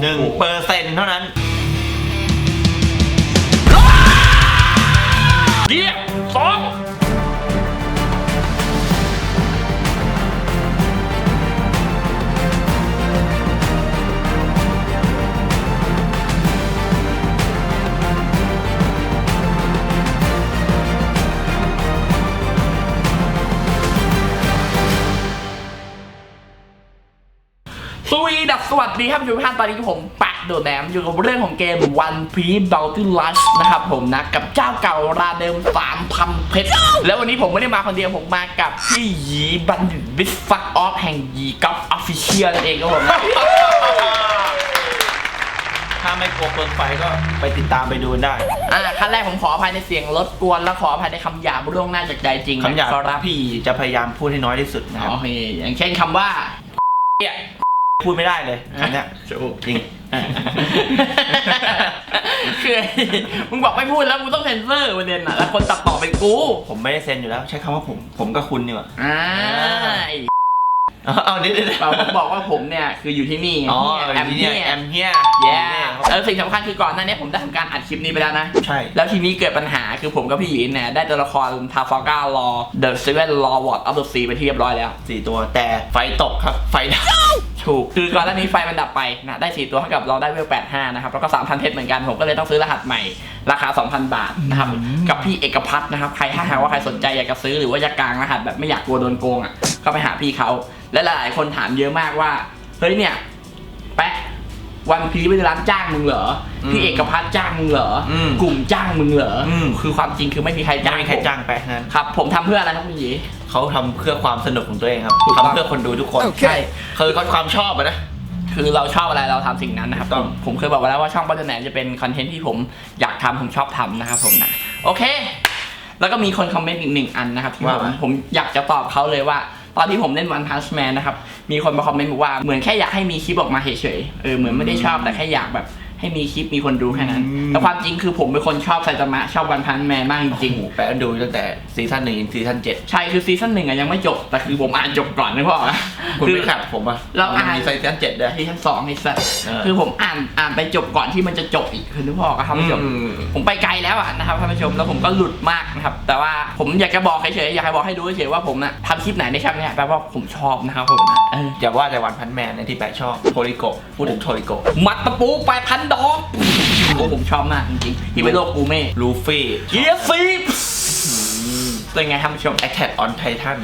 หนึ่งเปอร์เซ็นต์เท่านั้นเดียสอง สวีดัสสวัสดีครับทุกท่านตอนนี้ผมปะโดดแหนมอยู่กับเรื่องของเกม One Piece Bounty Rush นะครับผมนะ กับเจ้าเก่าราเดิม3,000เพชร แล้ววันนี้ผมไม่ได้มาคนเดียวผมมากับพี่หยีบัณฑิตบิสฟักออฟแห่งหยีกับออฟฟิเชียลนั่นเองครับผมนะถ้าไม่กลัวเปลืองไฟก็ไปติดตามไปดูกันได้ อ่าขั้นแรกผมขออภัยในเสียงรบกวนและขออภัยในคำหยาบล่วงหน้าจากใจจริงคำหยาบนะครับพี่จะพยายามพูดให้น้อยที่สุดนะครับโอเคอย่างเช่นคำว่าเนี่ย พูดไม่ได้เลยคำเนี้ยจริง คือมึงบอกไม่พูดแล้วกูต้องเซ็นเซอร์ประเด็นอะแล้วคนตัดต่อเป็นกูผมไม่ได้เซ็นอยู่แล้ว ใช้คำว่าผม ผมกับคุณดีกว่าอ่าเอาเอานิดนึงเราผมบอกว่าผมเนี่ยคืออยู่ที่นี่อ๋อแอมที่เนี่เนี่ยยแอมเฮียแย่แล้วสิ่งสำคัญคือก่อนหน้านี้ผมได้ทำการอัดคลิปนี้ไปแล้วนะ ใช่ แล้วทีนี้เกิดปัญหาคือผมกับพี่หยีเนี่ยได้ตัวละครทาฟาก้ารอ The Seven Law Ward of the Sea ไปที่เรียบร้อยแล้ว สี่ตัวแต่ไฟตกครับไฟดับ ถูก คือก่อนหน้านี้ไฟมันดับไปนะได้4ตัวเท่ากับเราได้เวล85นะครับแล้วก็3,000เพชรเหมือนกันผมก็เลยต้องซื้อรหัสใหม่ราคา 2,000 บาทนะครับกับพี่เอกพัฒน์นะครับใครถ้าหากว่าใครสนใจอยากจะซื้อหรือว่าจะกางรหัสแบบไม่อยากกลัวโดนโกงอะก็ไปหาพี่เขาและหลายๆคนถามเยอะมากว่าเฮ้ยเนี่ยแปะ วันพีไปร้านจ้างมึงเหรอพี่เอกพัฒน์จ้างมึงเหรออมกลุ่มจ้างมึงเหรออม คือความจริงคือไม่มีใครไม่จ้างมีใครผมจ้างแปะนั้นครับ ผมทำเพื่ออะไรครับคุณหยี เขาทำเพื่อความสนุกของตัวเองครับถูกต้อง ทำเพื่อคนดูทุกคนใช่คือความชอบอะนะ คือเราชอบอะไรเราทำสิ่งนั้นนะครับถูกต้อง ผมผมเคยบอกไว้แล้วว่าช่องบ้านแหนมจะเป็นคอนเทนต์ที่ผมอยากทำผมชอบทำนะครับผมนะโอเค แล้วก็มีคนคอมเมนต์อีกหนึ่งอันนะครับที่ผมผมอยากจะตอบเขาเลยว่า ตอนที่ผมเล่นวันพันช์แมนนะครับ มีคนมาคอมเมนต์บอกว่าเหมือนแค่อยากให้มีคลิปออกมาเฉยๆเออเหมือนไม่ได้ชอบแต่แค่อยากแบบ ให้มีคลิปมีคนดูแค่นั้น แต่ความจริงคือผมเป็นคนชอบไซตามะชอบวันพันแมนมากจริงโอ้โหแปะดูตั้งแต่ซีซั่นหนึ่งถึงซีซั่นเจ็ดๆใช่คือซีซั่นหนึ่งอะยังไม่จบ แต่คือผมอ่านจบก่อนนึกภาพออกไหมคุณคือไม่ขัดผมอะเราอ่านมีซีซั่นเจ็ดด้วยซีซั่นสองไอ้สัสเออคือผมอ่านอ่านไปจบก่อนที่มันจะจบอีกคือนึกภาพออกอะครับท่านผู้ชมอืมผมไปไกลแล้วอะนะครับท่านผู้ชมแล้วผมก็หลุดมากนะครับแต่ว่าผมอยากจะบอกเฉยๆอยากให้บอกให้รู้เฉยๆว่าผมนะทำคลิปไหนในช่องเนี้ยแปลว่าผมชอบนะครับผมนะเอออย่าว่าแต่วันพันแมนในที่แปะชอบโทริโกะพูดถึงโทริโกะมัดตะปูไปพันดอกโอ้ผมชอบมากจริงๆที่ไปโลกกูเม่ลูฟี่เกียร์ซีเป็นไงท่านผู้ชมแอคแทกออนไททัน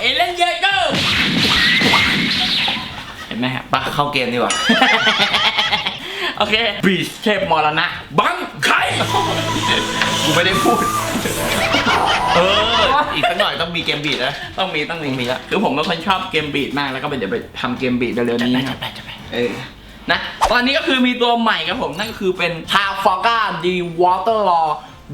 เอเลนเยเกอร์เห็นไหมครับปะเข้าเกมดีกว่า โอเคบีชเทพมรณะ บังไข่กูไม่ได้พูด เออ อีกสักหน่อยต้องมีเกมบีดนะ ต้องมีต้องมีมีละคือผมเป็นคนชอบเกมบีดมากแล้วก็ไปเดี๋ยวไปทำเกมบีดเร็วๆนี้ครับไปจะไปเออ นะตอนนี้ก็คือมีตัวใหม่ครับผม นั่นก็คือเป็น t a f a g a the Water Law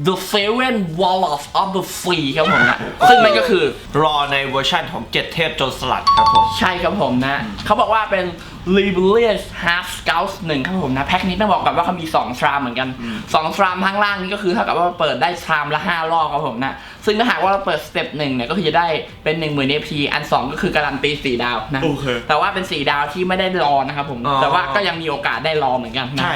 The Seven Walls of the Sea ครับผมนะซึ่งมันก็คือรอในเวอร์ชั่นของเจ็ดเทพโจรสลัดครับผม ใช่ครับผมนะ เขาบอกว่าเป็น Rebellious Half Scouts หนึ่งครับผมนะ แพ็คนี้ต้องบอกก่อนว่าเขามี2ทรามเหมือนกัน2ทรามข้างล่างนี่ก็คือเท่ากับว่าเปิดได้ทรามละ 5 รอบครับผมนะ ซึ่งถ้าหากว่าเราเปิดสเต็ปหนึ่งเนี่ยก็คือจะได้เป็น1 0,000 AP อัน 2 ก็คือการันตี4ดาวนะโอเคแต่ว่าเป็น 4 ดาวที่ไม่ได้รอนะครับผมอ๋อ แต่ว่าก็ยังมีโอกาสได้รอเหมือนกันนะ ใช่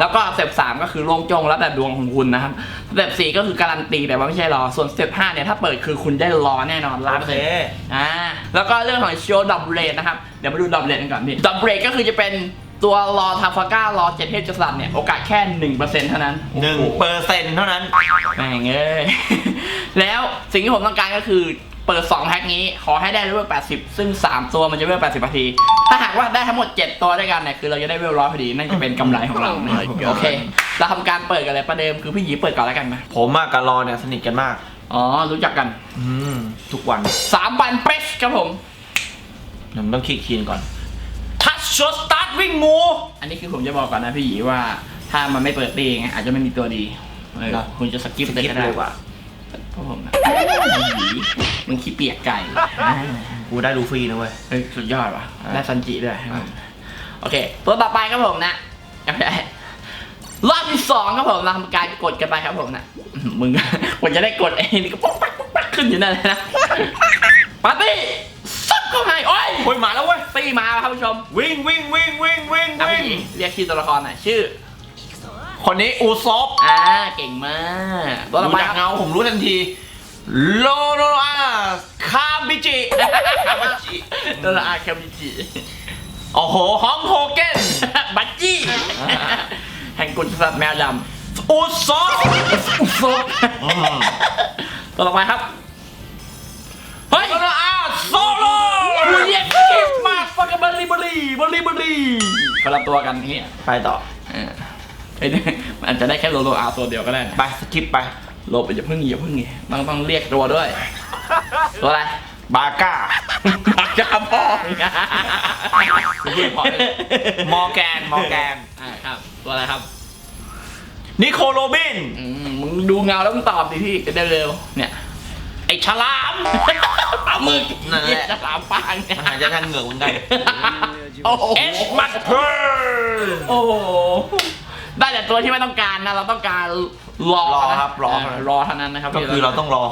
แล้วก็สเต็ปสามก็คือโล่งโจงแล้วแต่ดวงของคุณนะครับสเต็ปสี่ก็คือการันตีแต่ว่าไม่ใช่รอ ส่วนสเต็ปห้าเนี่ยถ้าเปิดคือคุณได้รอแน่นอนล้านโอเปอร์เคเซ็นต์อ่าแล้วก็เรื่องของโชว์ดับเรทนะครับ เดี๋ยวมาดูดับเรทกันก่อนพี่ดับเรทก็คือจะเป็นตัวรอทาฟาก้ารอเจ็ดเทพจสลัดเนี่ยโอกาสแค่หนึ่งเปอร์เซ็นต์เท่านั้นหนึ่งเปอร์เซ็นต์เท่านั้น แม่งเอ้ย แล้วสิ่งที่ผมต้องการก็คือเปิด 2 แพ็คนี้ ขอให้ได้เลเวล80 ซึ่ง 3 ตัวมันจะเลเวล80นาทีถ้าหากว่าได้ทั้งหมด 7 ตัวด้วยกันเนี่ย คือเราจะได้เลเวลร้อยพอดี นั่นจะเป็นกำไรของเรานะ Oh my god โอเค เราทำการเปิดกันเลยประเดิมคือพี่หยีเปิดก่อนแล้วกันนะ ผมอะกับรอเนี่ยสนิทกันมาก อ๋อ รู้จักกัน อืม ทุกวัน 3 วันเป๊ะครับผมผมต้องคลิกคีนก่อน ทัชช็อตสตาร์ทวิ่งงู อันนี้คือผมจะบอกก่อนนะพี่หยีว่า ถ้ามันไม่เปิดตีไงอาจจะไม่มีตัวดีเออเหรอคุณจะสกิปสเลยกิปก็ได้ เลยว่ะเพราะ ผมนะไอ้หยีมึงขี้เปียกไก่อ่ากูได้ลูฟี่นะเว้ย เฮ้ยสุดยอดว่ะอะได้ซันจิด้วยอะโอเคตัวต่อไปครับผมนะโอเครอบที่สองครับผมเราทำการกดกันไปครับผมนะอื้อหือมึง กว่าจะได้กดไอ้นี่ก็ป๊อกปักป๊อกปักขึ้นอยู่นั่นเลยนะปาร์ตี้สุดเข้าให้โอ้ยโอ้ยมาแล้วเว้ย ตีมาครับผู้ชมวิ่งวิ่งวิ่งวิ่งวิ่งอะวิ่งพี่เรียกชื่อตัวละครหน่อยชื่อ คนนี้อูซอฟอ่าเก่งมากตัวต่อดูไปจากครับเงาผมรู้ทันที โลโนอาคาบิจิคาบิจิตัวละอาเคมิจิโอ้โหฮองโฮเกนบัจจี้อ่าแห่งกุญสัตว์แมวดอูซอฟำอุโซตัวต่อไปครับ เฮ้ยโลโนอาโซโลกูเรียกเก็บมาฟักกับบริบริบริบริคนละตัวกันเฮียไปต่อเออ ไอ้เนี่ยมันอาจจะได้แค่โลโลอาตัวเดียวก็ได้นะไปสกิปไปโลบอย่าเพิ่งอย่าเพิ่งไงต้องต้องเรียกตัวด้วย ตัวอะไรบาก้าปักจะพ่อพูดพอเลยมอร์แกนมอร์แกนอ่าครับ ตัวอะไรครับนิโคโรบินอืมมึงดูเงาแล้วมึงตอบดิพี่จะได้เร็วเนี่ยไอฉลามปลาหมึกนั่นแหละจะสามปางเนี่ยอาจจะทางเหงือกเหมือนกันโอ้โหเอชมัตเพอร์โอ้โห ได้แต่ตัวที่ไม่ต้องการนะเราต้องการรอรอนะครับรอ เรอเท่านั้นนะครับก็คือเราต้องรอ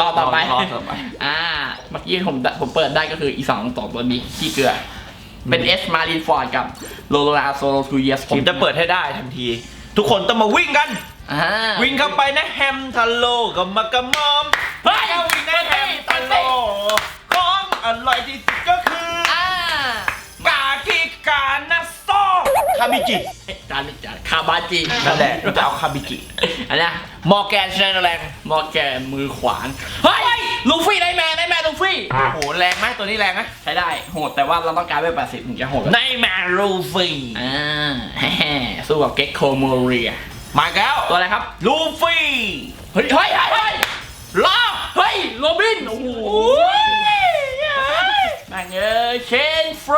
รอต่อไปรอต่อไป อ่าเมื่อกี้ผมผมเปิดได้ก็คืออีสองสองตัวนี้ขี้เกลือ เป็นเอสมารินฟอร์ดกับโลโลลาโซโลทูเยสผมจะเปิดให้ได้ทันที ทุกคนต้องมาวิ่งกันอ่าวิ่งเข้าไปนะแฮมทาโลกับมากระมอมเฮ้ยเอาวิ่งนะแฮ บาจินั่นแหละจะเอาคาบิจิอันเนี้ยมอร์แกนชแนลแรงมอร์แกนมือขวานเฮ้ยลูฟี่ได้แมนได้แมนลูฟี่โอ้โหแรงไหมตัวนี้แรงไหมใช้ได้โหดแต่ว่าเราต้องการไป80ถึงจะโหดในแมรูฟี่อ่าแฮ่ๆสู้กับเก็กโคโมเรียมาอีกแล้วตัวอะไรครับลูฟี่เฮ้ยเฮ้ยเฮ้ยเฮ้ยลาเฮ้ยโรบินโอ้โหแม่งเอ้ยเคนเฟร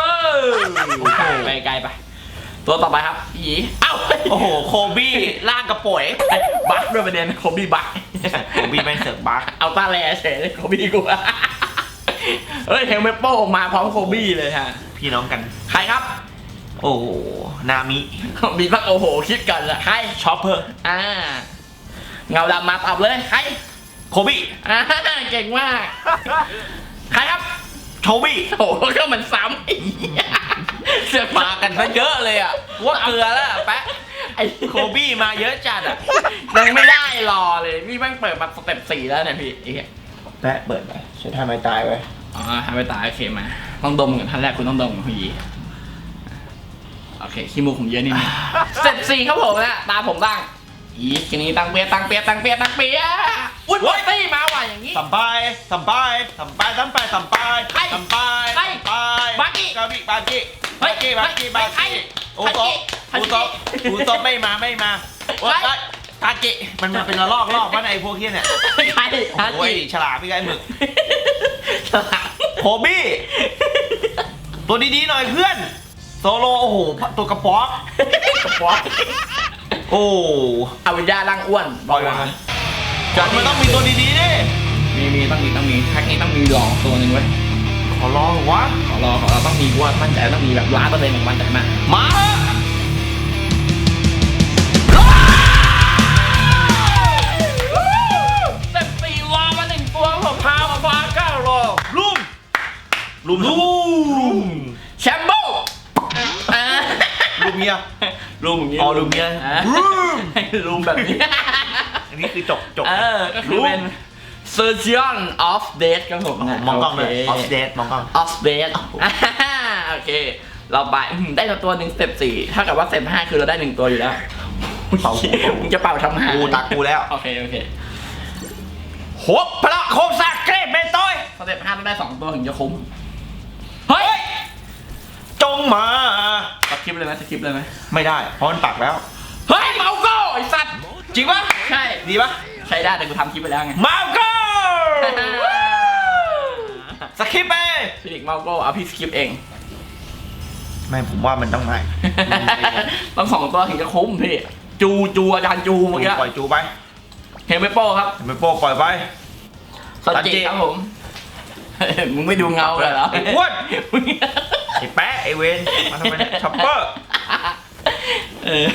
ไปไกลไป ตัวต่อไปครับอีเอ้าโอ้โหโคบี้ล่างกระป่วยบักด้วยประเด็นโคบี้บักโคบี้แม่งเสือกบักเอาตาแลเฉยเลยโคบี้กูอะเฮ้ยเฮลเมโป้มาพร้อมโคบี้เลยฮะ พี่น้องกันใครครับ โอ้โหนามิมีพักโอ้โหคิดกันอะใครช็อปเปอร์อ่าเงาดำมาตอบเลยใครโคบี้อ่าเก่งมาก ใครครับโทบี้โอ้โหก็มันซ้ำไอ้ เหี้ยเสือกมากันซะเยอะเลยอะว่าเกลือแล้วอะแปะไอ้โคบี้มาเยอะจัดอะยังไม่ได้รอเลยนี่แม่งเปิดมาสเต็ปสี่แล้วเนี่ยพี่ไอ้เหี้ยแปะเปิดไปใช้ท่าไม้ตายไว้อ๋อทำไปตายโอเคมาต้องดมก่อนท่านแรกคุณต้องดมกับพี่โอเคขี้มูกผมเยอะนิดนึงสเต็ปสี่ครับผมนะตามผมบ้างอีทีนี้ตังเปียตังเปียตังเปียตังเปียอุ้ยบอสตี้มาว่ะอย่างนี้ สัมไปสัมไปสัมไปสัมไปสัมไปใครสัมไปใครสัมไปบากิ กาบิบากิ เฮ้บายกิบากิบาใครกิใครอูโตะใครอูโตะใครอูโตะไม่มาไม่มาใครว่าเอ้ยกากิมันมาเป็นระลอกลอกว่าไอ้พวกเฮียเนี่ยใครฮาโอ้ยจิฉลาดพี่ไก่หมึกฉลาดโคบี้ตัวดีๆหน่อยเพื่อน โซโลโอ้โหตัวกระป๋อกกระป๋องโอ้อาวิญญาร่างอ้วนปล่อยมันจอดมันต้องมีตัวดีๆดิมีมีต้องมีต้องมีแพ็กนี้ต้องมีหลอกตัวหนึ่งไว้ย ขอร้องวะขอรอขอเราต้องมีกูว่ามั่นใจต้องมีแบบล้านเปอร์เซ็นต์ของมั่นใจมากมาเถอะเต็มสี่รอมาหนึ่งตัวครับผมพามาฟ้าเก้ารอลุมลุมลุมแชมโบ้อ่าลุมเมียลุมอย่างนี้อ๋อลุมเนี่ยอ่าลุมลุมแบบนี้อันนี้คือจบจบเออก็คือเป็น Surgeon of Death ครับผมนะมองกล้องเลยโออฟเดตมองกล้อง of Death อ่าโอเค เราไปอืมได้มาตัวหนึ่งสเต็ปสี่ถ้ากับว่าสเต็ปห้าคือเราได้หนึ่งตัวอยู่แล้วเป่าหูมึงจะเป่าทำหากูตักกูแล้ว โอเค โอเคหัวพระโคมสักเกรดเบนต้อยสเต็ปห้าต้องได้สองตัวถึงจะคุ้ม เฮ้ย จงมาสคริปต์เลยไหมสคริปต์เลยไหมไม่ได้ เพราะมันปักแล้ว เฮ้ย เมาโก้ไอสัตว์ จริงปะใช่ ดีปะ ใช้ได้แต่กูทำคลิปไปแล้วไงมาโก้สคริปต์ไปฟิลิกเมาโก้เอาพี่สคริปต์เอง ไม่ผมว่ามันต้องไม่ต้องสองตัวถึงจะคุ้มพี่ จูจูอาจารย์จูเมื่อกี้ปล่อยจูไปเฮมเปโป้ครับไม่โป้ปล่อยไปสจิครับผมมึงไม่ดูเงาเลยเหรอไอ้อ้วนไอ้แปะไอ้เวนมาทำไมเนี่ยช็อปเปอร์เออ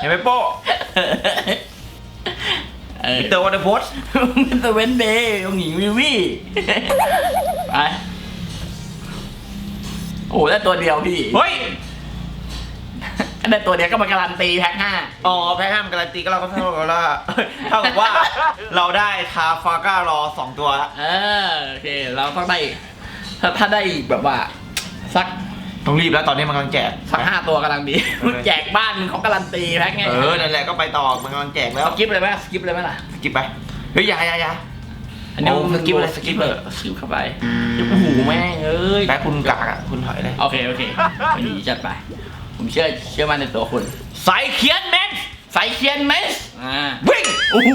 เห็นไหมโป้เออ มิสเตอร์วอเตอร์โพสมิสเตอร์เวนเดย์องหญิงวิวี่มไปโอ้โหได้ตัวเดียวพี่เฮ้ยได้ตัวเดียวก็มาการันตีแพ็คห้าอ๋อแพ้ห้ามการันตีก็เราก็เท่ากับว่าเท่ากับว่าเราได้ทาฟาก้ารอสองตัวแล้วเออโอเค เราต้องได้ถ้าถ้าได้อีกแบบว่า สัก ต้องรีบแล้วตอนนี้มันกำลังแจก สักห้าตัวกำลังดีเออแจกบ้านมึงเขาการันตีแพ็คไงเออ นั่นแหละก็ไปต่อ มันกำลังแจกแล้ว สกิปเลยไหมสกิปเลยไหมล่ะ สกิปไป เฮ้ยอยาอยาอยา อันนี้โอ้มึงสกิปเลยสกิปเลยสกิปเข้าไปโอ้โหแม่งเอ้ยแป๊คุณกากอะ คุณถอยเลย โอเค โอเควันนี้จัดไป ผมเชื่อเชื่อมั่นในตัวคุณ สายเขียนแมนใส่เคียนไหมอ่า วิ่ง โอ้โห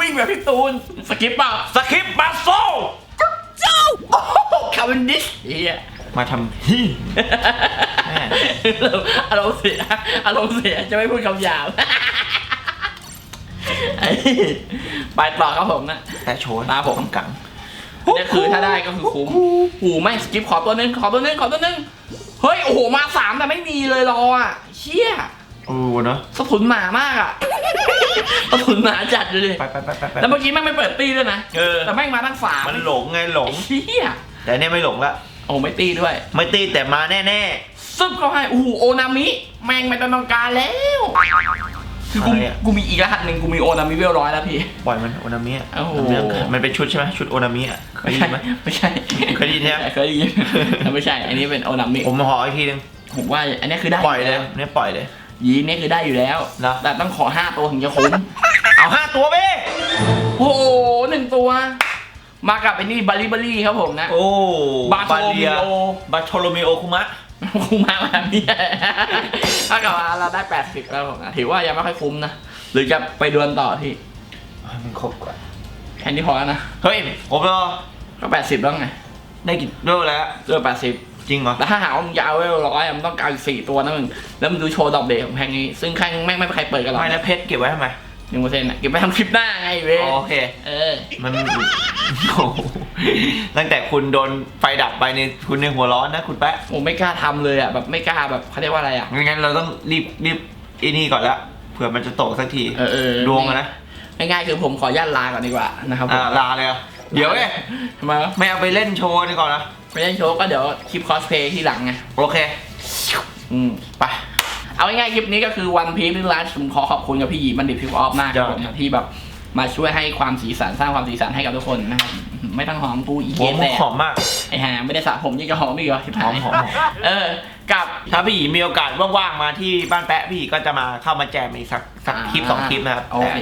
วิ่งแบบพี่ตูน สกิปเปล่าสคริปต์บาโซเจ้าคาร์บอนดิสเฮีย มาทำฮีแม่อารมณ์เสียอารมณ์เสียจะไม่พูดคำหยาบไอ้ไปต่อครับผมนะแต่โชว์ตาผมกังนี่คือถ้าได้ก็คือคุ้มหูไม่สกิปขอตัวหนึงขอตัวหนึงขอตัวหนึงเฮ้ย โอ้โห มาสามแต่ไม่มีเลยรออะเชี่ยโอ้เนอะสะทุนหมามากอะสะทุนหมาจัดเลยไปไปไปไปไปแล้วเมื่อกี้แม่งไม่เปิดตีด้วยนะเออแต่แม่งมาทั้งสามมันหลงไงหลงเชี่ยแต่เนี่ยไม่หลงละ โอ้ไม่ตีด้วย ไม่ตีแต่มาแน่ซึบเข้าให้โอ้โหโอนามิ แม่งไม่ต้องการแล้ว คือกูอะไรอะกูมีอีกรหัสหนึ่งกูมีโอนามิเวลร้อยแล้วพี่ ๆ ปล่อยมันโอนามิอะโอ้โหมันเป็นมันเป็นชุดใช่ไหมชุดโอนามิอะเคยได้ยินไหม ไม่ใช่เคยได้ยินใช่ไหม เคยได้ยินแต่ไม่ใช่ อันนี้เป็นโอนามิผมมาหออีกทีนึงผมว่าอันนี้คือได้ปล่อยเลยเนี่ยปล่อยเลย ยีนี่คือได้อยู่แล้ว นะ แต่ต้องขอห้าตัวถึงจะคุ้มเอาห้าตัวเบ้โอ้โหหนึ่งตัว มากับไอ้นี่บาริบารี่ครับผมนะ โอ้บาโทโลเลีมิยโอบาโทโลมิโอคุมะคุ้มมากแบบนี้ถ้ากับว่าเราได้ 80 แล้วผมนะถือว่ายังไม่ค่อยคุ้มนะ หรือจะไปดวลต่อพี่มันครบกว่าแค่นี้พอแล้วนะ เฮ้ยครบแล้วก็ 80 แล้วไง ได้กี่เรื่องแล้วเลือก80จริงเหรอแล้วถ้าหากว่ามึงจะเอาเวลร้อยมันต้องการอีกสี่ตัวนะมึง แล้วมึงดูโชว์ดอกเดย์ของแพงนี้ ซึ่งแข่งแม่งไม่มีใครเปิดกันหรอกไม่แล้วเพชรเก็บไว้ทำไม หนึ่งเปอร์เซ็นต์อะเก็บไปทำคลิปหน้าไงเว้ยโอเค เออ มันโอ้โหตั้งแต่คุณโดนไฟดับไปในคุณในหัวร้อนนะคุณแป๊ะผมไม่กล้าทำเลยอะแบบไม่กล้าแบบเขาเรียกว่าอะไรอะ งั้นเราต้องรีบรีบไอ้นี่ก่อนละเผื่อมันจะตกสักทีเออเออดวงอะนะง่ายๆคือผมขออนุญาตลาก่อนดีกว่านะครับผมอ่าลาเลยเหรอะเดี๋ยวเอ้ยทำไมวะไม่เอาไปเล่นโชว์นี่ก่อนนะไม่ได้โชว์ก็เดี๋ยวคลิปคอสเพย์ที่หลังไงโอเค อืมไป เอาง่ายๆคลิปนี้ก็คือวันพีซร้านผมขอขอบคุณกับพี่หยีบัณฑิตพิวออฟมากครับผมนะที่แบบ มาช่วยให้ความสีสันสร้างความสีสันให้กับทุกคนนะครับไม่ต้องหอมกูอีหัเกวนมุแต่กหอมมากไอ้ห่าไม่ได้สระผมยิ่งจะหอมอีกเหรอชิบหหาอมยหอมหอมเออกับถ้าพี่หยีมีโอกาสว่างๆมาที่บ้านแปะพี่หยีก็จะมาเข้ามาแจมอีกสักสักคลิปสองคลิปนะครับโอแต่เค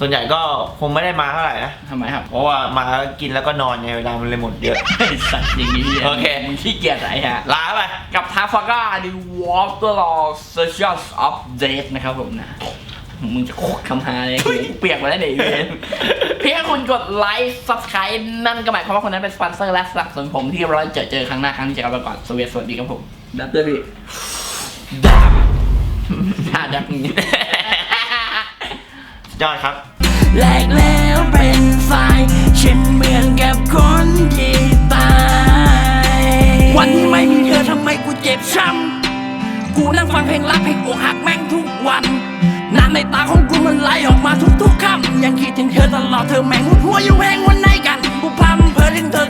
ส่วนใหญ่ก็คงไม่ได้มาเท่าไหร่นะทำไมครับ เพราะว่ามากินแล้วก็นอนไงเวลามันเลยหมดเยอะไอ้สัตว์อย่างนี้โอเคมึงขี้เกียจไอ้ห่าลาไปกับทาฟาก้าดีวอลเตอร์ลอเซอร์ชัสออฟเดทนะครับผมนะ มึงจะโคตรคำหาเลยเปียกมาแล้วเดี๋ยวเวนเพียงแค่คุณกดไลค์ subscribe นั่นก็หมายความว่าคนนั้นเป็นสปอนเซอร์และสนับสนุนผมที่เราจะเจอเจอครั้งหน้าครั้งที่จะกลับมาก่อนสวีสวัสดีครับผมดับเบิลพี่ดับถ้าดับนี้ยอดครับแหลกแล้วเป็นไฟเช่นเหมือนกับคนที่ตาย วันที่ไม่มีเธอทำไมกูเจ็บช้ำกูนั่งฟังเพลงรักเพลงอกหักแม่งทุกวัน น้ำในตาของกูมันไหลออกมาทุกๆคำยังคิดถึงเธอตลอดเธอแม่งหัวอยู่แหงวันไหนกันกูพำเพอถึงเธอ